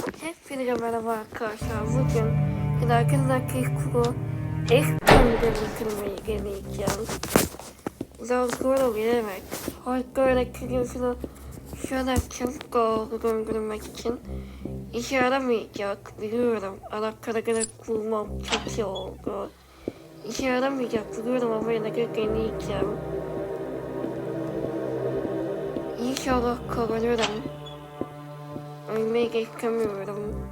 Hepinize merhaba arkadaşlar. Bugün Gülerken Kuru ilk bölümde bitirmeyi deneyeceğim. Zorguru bilerek. Harika şunu şöyle çabuk oldu döndürmek için. İşe yaramayacak biliyorum. Alakalı gerek bulmam çok iyi oldu. İşe yaramayacak biliyorum ama yine de deneyeceğim. İnşallah kazanırım. Ölmeyi geçemiyorum.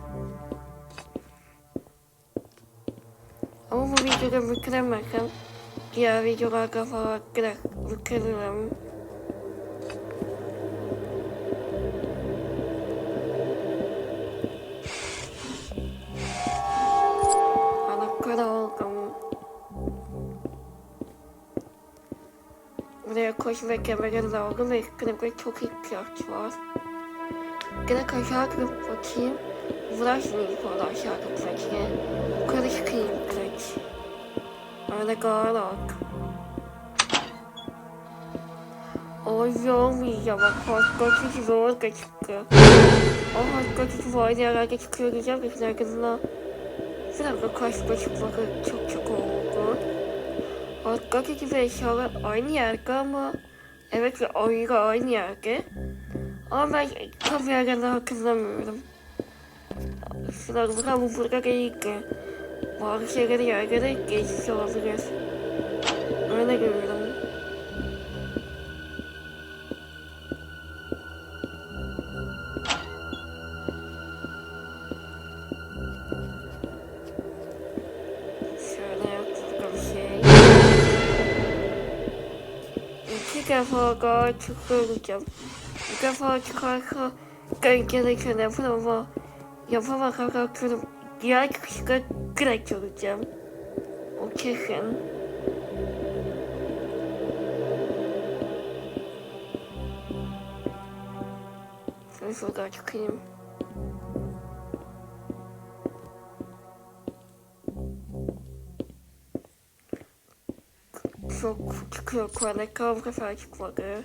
Ama bu videoda bitiremezsem diğer videolarda falan direkt bitiririm. Alakalı oldum. Buraya koşmak yemeğe lazım ve klinikte çok ihtiyaç var. Gene aşağı gidip bakayım. Uğraşmayayım sonra aşağı gitmekle. Yukarı çıkayım direkt. Öyle galak. Oy olmayacağım bak hoşgörü gibi orada çıktı. O hoşgörü gibi aynı yerlerde çıkıyor diyeceğim ki arkasına. Bir dakika kaçma çıkmak çok çok oldu. Hoşgörü gibi eşyalar aynı yerde ama Evet ve oyuncu aynı yerde. Ama ben tam yerden hatırlamıyorum. Şurada bakalım burada ki. Bazı şeyleri yerlere geçmiş olabilir. Öyle görüyorum. Şöyle bir şey. İki defa daha çıkıyorum. Defa çıkarsa gereken yapın ama yapamakla kalkıyorum. Diğer çıkışta direkt olacağım. O kesin. Şöyle şuradan çıkayım. Çok çıkıyor kuvvetli kavga falan çıkmadı.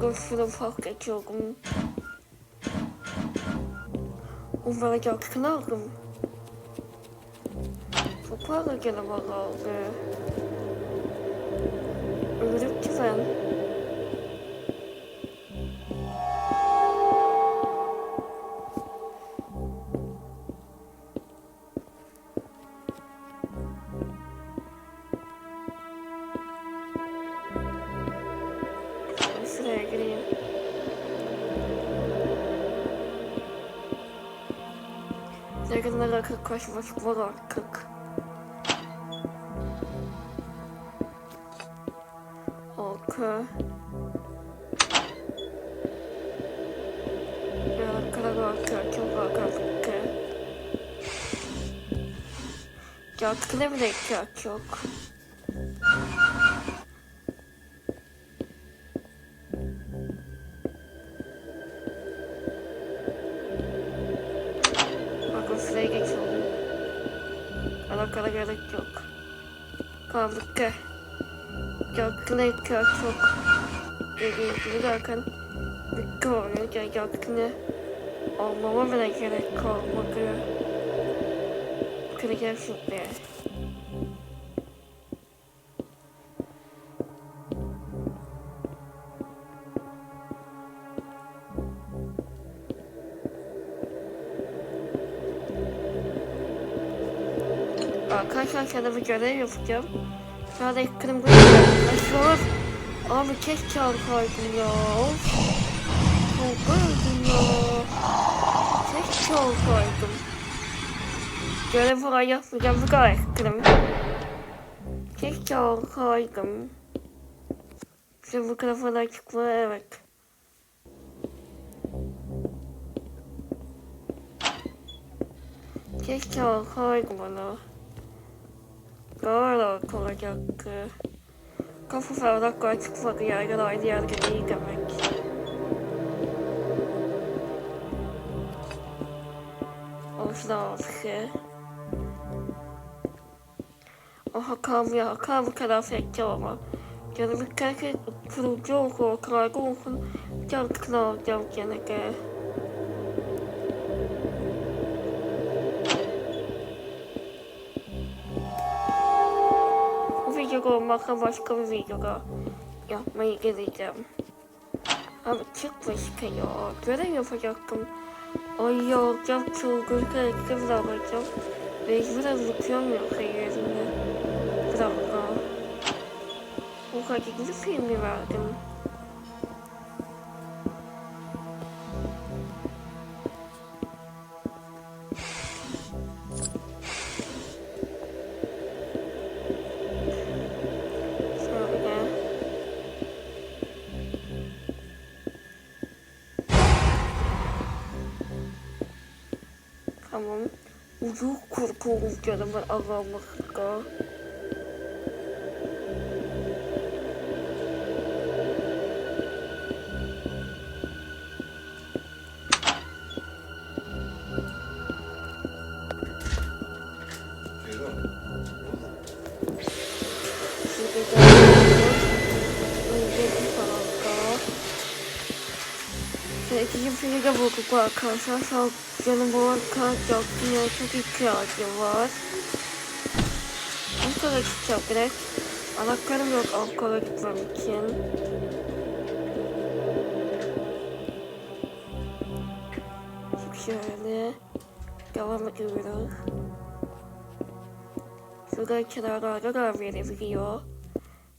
Pardon şunu fark ediyorum. Onlara yakınalım. Çok fazla canavar aldı. Ölürüm ki. Ben Yakınlara kırk koşmak var artık. Okay. Yakınlara artık çok artık. Yakına bile ihtiyaç yok. Kaldık ki. Yakına ihtiyaç yok. Dediğim gibi zaten bitti oluyor. Ya yakını olmama bile gerek kalmadı. Kıracağım şimdi. Arkadaşlar sana bir görev yapacağım. Şöyle kırım Aşağı. Abi keşke alsaydım ya. Çok öldüm ya. Keşke alsaydım. Görev falan yapmayacağım. Bu kadar kırım. Keşke alsaydım. Şimdi bu kadar falan çıkma evet. Keşke alsaydım onu. Doğru olacaktı. Kapı falan açık var yerler aynı yerde değil demek. Olsun şey. Aha kamya, kam kıyafetçi ama. Canım bir kere kurucu olsun, kargo olsun. Can tıkla alacağım gene olmakla başka bir videoda yapmayı geleceğim. Ama çıkmış ki ya. Görev yapacaktım. Ay ya alacağım çılgın karakter alacağım. Mecburen zıplıyorum ya kariyerimde. Bir dakika. O kaçıncı filmi verdim? Tamam. Ucu korku uçlarım ben aramakta. Bulduk arkadaşlar. Bu kart. Dünyaya çok ihtiyacım var. Ankara'ya gideceğim direkt. Anahtarım yok Ankara'ya gitmem için. Şöyle devam ediyoruz. Şurada kenarlarda da verebiliyor.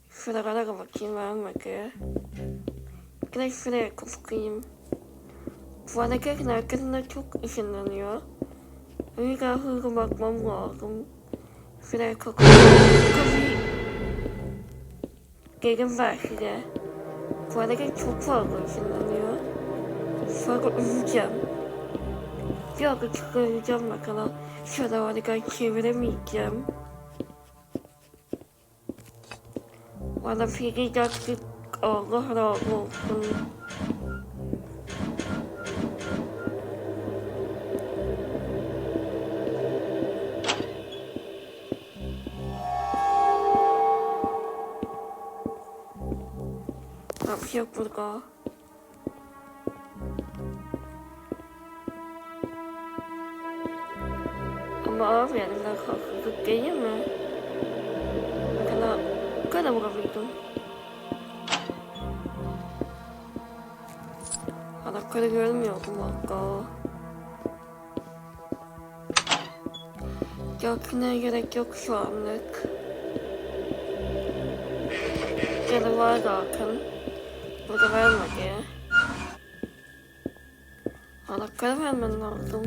Şuralara da bakayım vermedi. Direkt şuraya kapatayım. Hareketin arkasında çok ışınlanıyor. O yüzden hızlı bakmam lazım. Şuraya kapatayım. Kapıyı... Gelin ver size. Hareket çok fazla ışınlanıyor. Sonra öleceğim. Bir dakika çıkaracağım bakalım. Şurada hareket çeviremeyeceğim. Bana fikir yaptık. Allah razı olsun. Ne yapacak burada? Ama abi elimden kalkıp değil mi? Kadar, ne kadar vurabildim? Anahtarı görmüyordum hakika. Yakına gerek yok şu anlık. Gene var zaten. Burada vermedi. Anahtarı vermen lazım.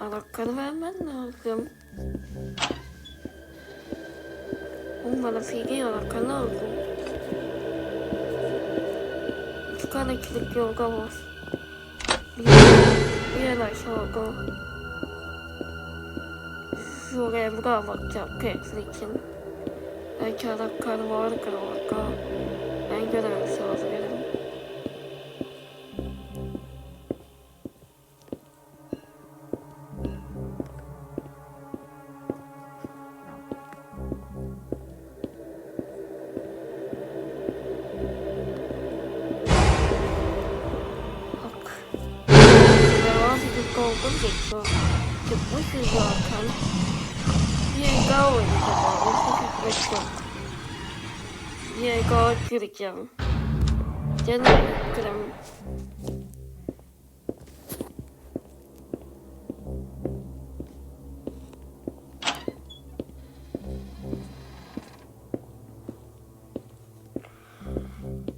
Anahtarı vermen lazım. Bana fiili anahtar lazım. İki tane kilit yolda var. Bir, yer aşağıda. Şuraya buraya bakacağım Pepsi için. Belki anahtar vardır orada. Devam edip oldum geçiyor. Çıkmışız zaten. Bir yere daha oynayacağım abi. Çok daha gireceğim. Canım krem.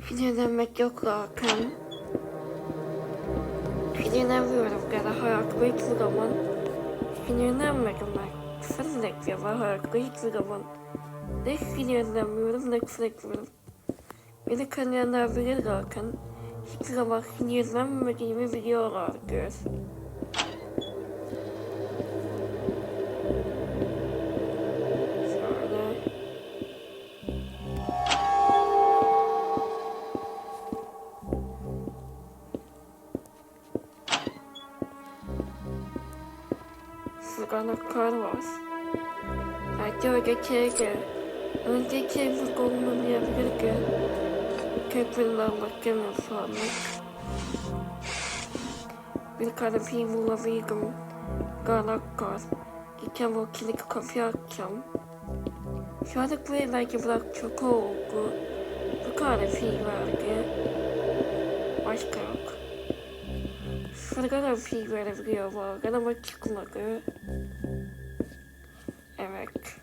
Sinirlenmek yok zaten. Sinirlenmiyorum kadar hayatımda hiçbir zaman. Sinirlenmedim ben. Etmiyorum ben hayatımda hiçbir zaman. Ne gün yönlenmiyorum ne kurekmiyorum. Beni tanıyanlar bilir zaten. Hiç zaman gün yönlenmediğimi biliyorlardır. Sıralıklar var. Hadi öyle çekelim önceki evlilik olmamayabilir ki. Köprüden şu anlık. Bir film bulabilirim. Galakar. Gideceğim o kilitli kapıyı açacağım. Şu anda buraya belki bırak çok oldu. Bu film verdi. Başka yok. Şurada da film verebiliyor bazen ama çıkmadı. Evet.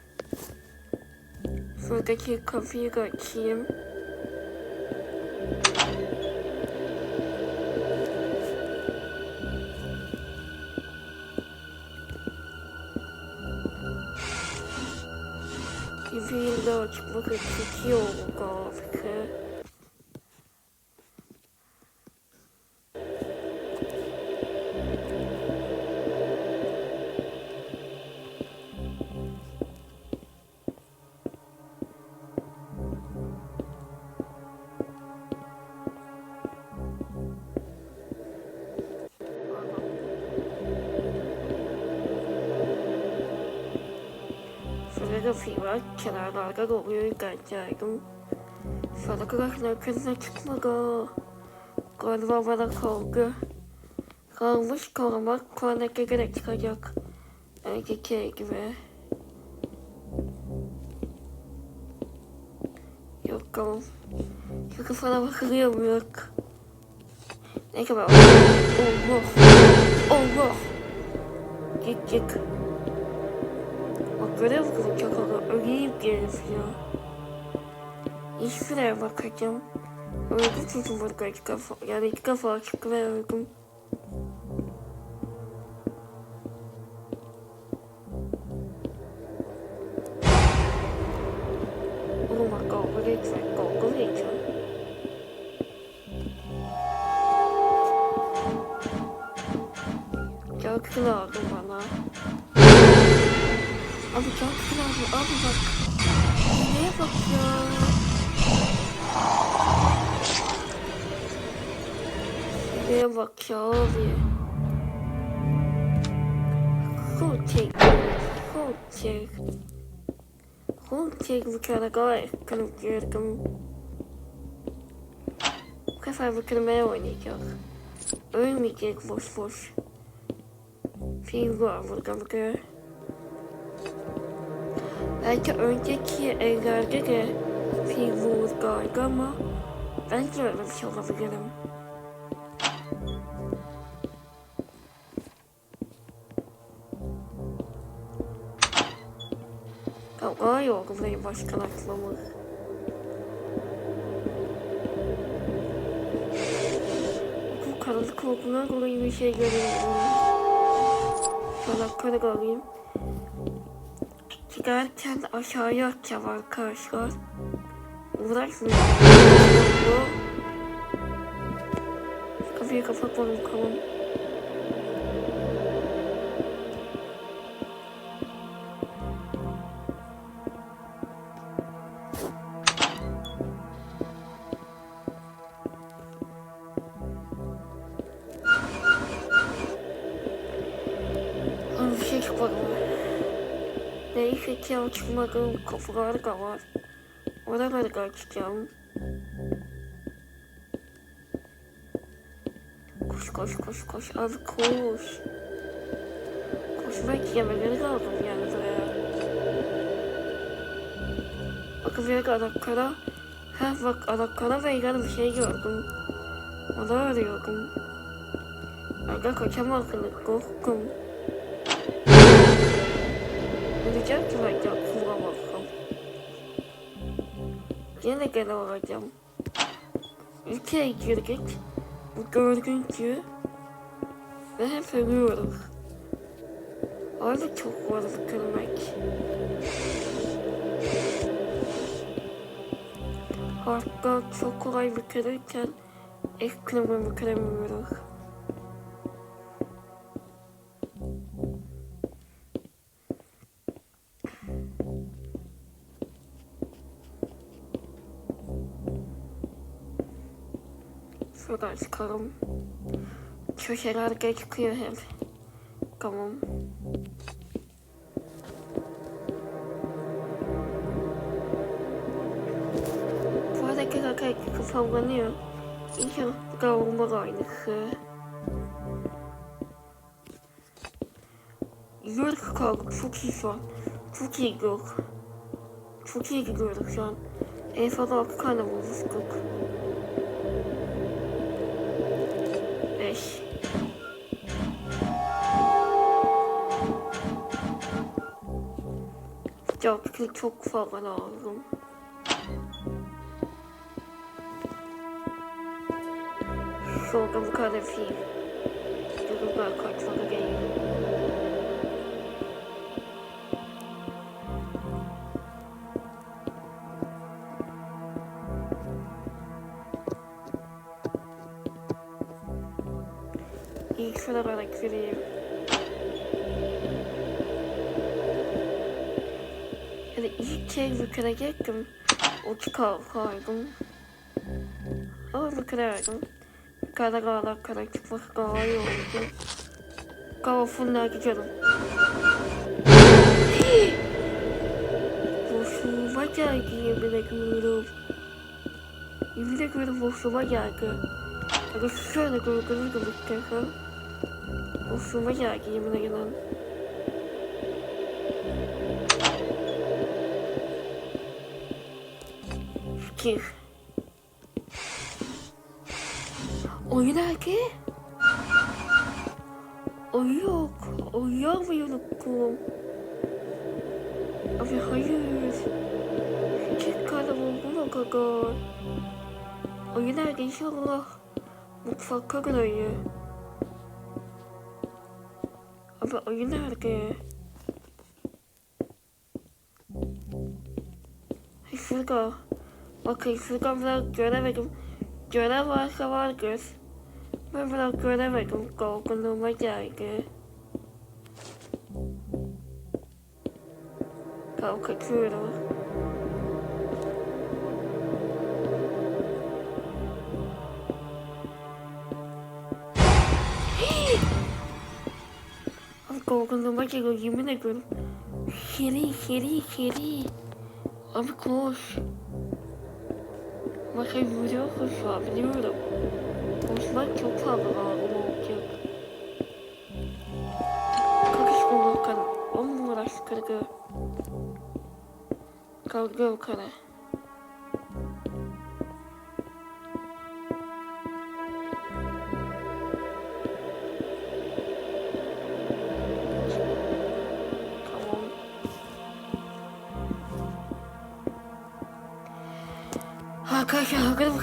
Şuradaki kapıyı açayım. Bir de açmak için oldu galiba. Var. Kenarlarda oluyor gerçekten. Şurada kadar kızına çıkmadı. Galiba bana kaldı. Kalmış kalmak kornete gerek çıkacak. Önceki gibi. Yok tamam. Çünkü sana bakılıyor mu yok. Ne kadar? Allah. Allah. Git git. Musun çok olur. Öleyim gelip ya. Hiçbirine bakacağım. Öldüm çünkü burada iki kafa. Yani iki kafa açık ve öldüm. Çok kılardı bana. Abi çok kılardı. Abi bak. Neye bak ya. Neye bak ya abi. Kolçek. Kolçek. Kolçek bir kere gayet kanıp gördüm. Bu sefer bu kelimeye oynayacak. Ölmeyecek boş boş. Film var burada bakıyor. Belki önceki evlerde de film olur galiba ama bence öyle bir şey olabilirim. Kavga yok burayı başkan atmamız. Bu karanlık olduğundan dolayı bir şey görüyorum. Şöyle kara alayım. Çıkarken aşağıya atacağım arkadaşlar. Uğraşmıyorum. Kapıyı kapatmadım tamam. Neyse ki ama çıkmadım. Kapılar da var. Oraları da açacağım. Koş koş koş koş abi koş. Koşmak yemeleri lazım yani buraya. Bakın bir anahtar'a. Ha bak anahtar'a ve bir şey gördüm. Onu arıyorum. Aga kaçamazsın korktum. Öleceğim ki bence kullanmazsam. Yine gene olacağım. Ülkeye girdik. Bu gördüğünkü ve hep ölüyoruz. Orada çok var bitirmek. Hatta çok kolay bitirirken ekranı bitiremiyoruz. buradan çıkalım. Köşeler çıkıyor hep. Tamam. Bu arada dakika kafamlanıyor. İlk hafta olmaz aynısı. York kaldı. Çok iyi şu an. Çok iyi yok. Çok iyi gidiyoruz şu an. En fazla 6 tane bulmuştuk. Vurmuştuk. Beş. Çok fazla lazım. Şurada bu kadar fil. Çocuklar kaçmalı şuralara gireyim. Yani ilk kez bitirecektim. O çıkardım. Ama bitiremedim. Kara kara kara çıkmak daha iyi oldu. Kavafınlar gidiyorum. Boşluğuma geldi yemin ediyorum. Yemin ediyorum boşluğuma geldi. Yani şöyle gördüğünüz gibi tekrar. Boşluğuma geldi yemin ediyorum. Fikir. Oyun erkeği? Oy yok. Oy yok mu unuttum? Abi hayır. Fikir kanalı o kadar. Oyun erkeği inşallah. Mutfakta gırayı. Abi oyun erkeği. Şurada. Bakın şurada biraz göremedim. Görev varsa vardır. Ben biraz göremedim. Korkunluğuma geldi. Kalkatıyorum. Abi korkunluğuma geliyor yemin ediyorum. Seri seri seri. Abi koş. Başka yürüyor şu an biliyorum. Koşmak çok fazla lazım olacak. Kalkış bulurken on numara sıkırdı. Kalkıyor yukarı. Tamam.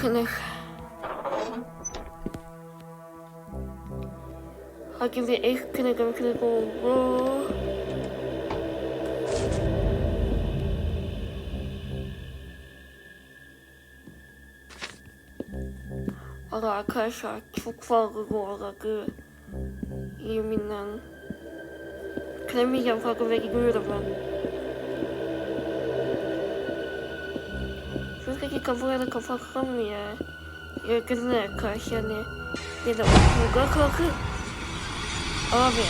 Hazır mısınız? Herkese ilk güne görüşmek oldu. Valla arkadaşlar çok fazla bu arada. Yeminle. Kremiyeceğim farkı ve gidiyorum ben. Kafaya da kafa kalmıyor. Yakınına karşı yani. Ya da okulda kalkıp Abi.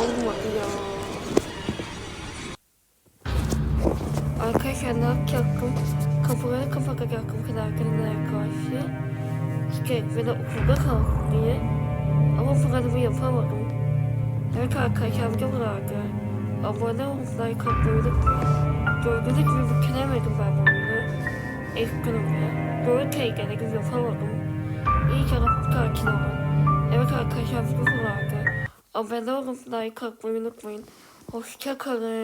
Olmadı ya. Arkadaşlar ne yapacaktım? Kapıları kapatacaktım kılarkenlere karşı. İşte beni okulda kalktım diye. Ama bunu yapamadım. Evet arkadaşlar bir vardı. Abone olup like atmayı. Gördüğünüz gibi bitiremedim ben bunu. İlk günümde. Böyle tehlikeli yapamadım. İyi ki sakin olun. Evet arkadaşlar bu vardı. Abone olup like atmayı unutmayın. Hoşçakalın.